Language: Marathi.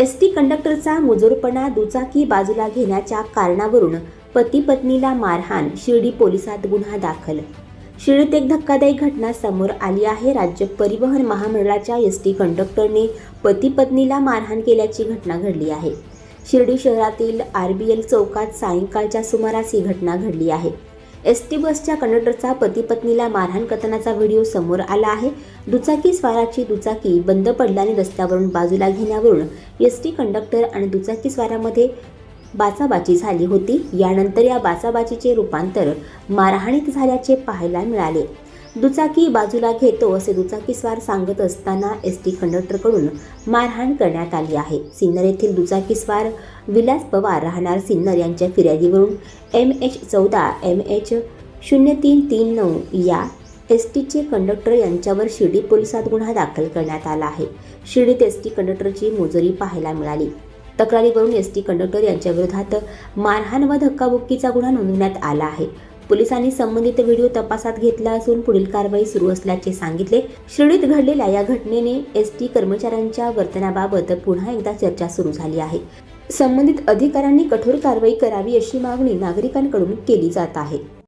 एस टी कंडक्टरचा मुजोरपणा दुचाकी बाजूला घेण्याच्या कारणावरून पती पत्नीला मारहाण शिर्डी पोलिसात गुन्हा दाखल. शिर्डीत एक धक्कादायक घटना समोर आली आहे. राज्य परिवहन महामंडळाच्या एस टी कंडक्टरने पती पत्नीला मारहाण केल्याची घटना घडली आहे. शिर्डी शहरातील आर बी एल चौकात सायंकाळच्या सुमारास ही घटना घडली आहे. एस टी बसच्या कंडक्टरचा पती पत्नीला मारहाण करतानाचा व्हिडिओ समोर आला आहे. दुचाकी स्वाराची दुचाकी बंद पडल्याने रस्त्यावरून बाजूला घेण्यावरून एस टी कंडक्टर आणि दुचाकी स्वारामध्ये बाचाबाची झाली होती. यानंतर या बाचाबाचीचे रूपांतर मारहाणीत झाल्याचे पाहायला मिळाले. दुचाकी बाजूला घेतो असे दुचाकीस्वार सांगत असताना एस टी कंडक्टरकडून मारहाण करण्यात आली आहे. सिन्नर येथील दुचाकीस्वार विलास पवार राहणार सिन्नर यांच्या फिर्यादीवरून एम एच चौदा एम एच शून्य तीन तीन नऊ या एस टीचे कंडक्टर यांच्यावर शिर्डी पोलिसात गुन्हा दाखल करण्यात आला आहे. शिर्डीत एस टी कंडक्टरची मुजोरी पाहायला मिळाली. तक्रारीवरून एस टी कंडक्टर यांच्याविरोधात मारहाण व धक्काबुक्कीचा गुन्हा नोंदवण्यात आला आहे. पोलिसांनी संबंधित व्हिडिओ तपासात घेतला असून पुढील कारवाई सुरू असल्याचे सांगितले. शिर्डीत घडलेल्या या घटनेने एस टी कर्मचाऱ्यांच्या वर्तनाबाबत पुन्हा एकदा चर्चा सुरू झाली आहे. संबंधित अधिकाऱ्यांनी कठोर कारवाई करावी अशी मागणी नागरिकांकडून केली जात आहे.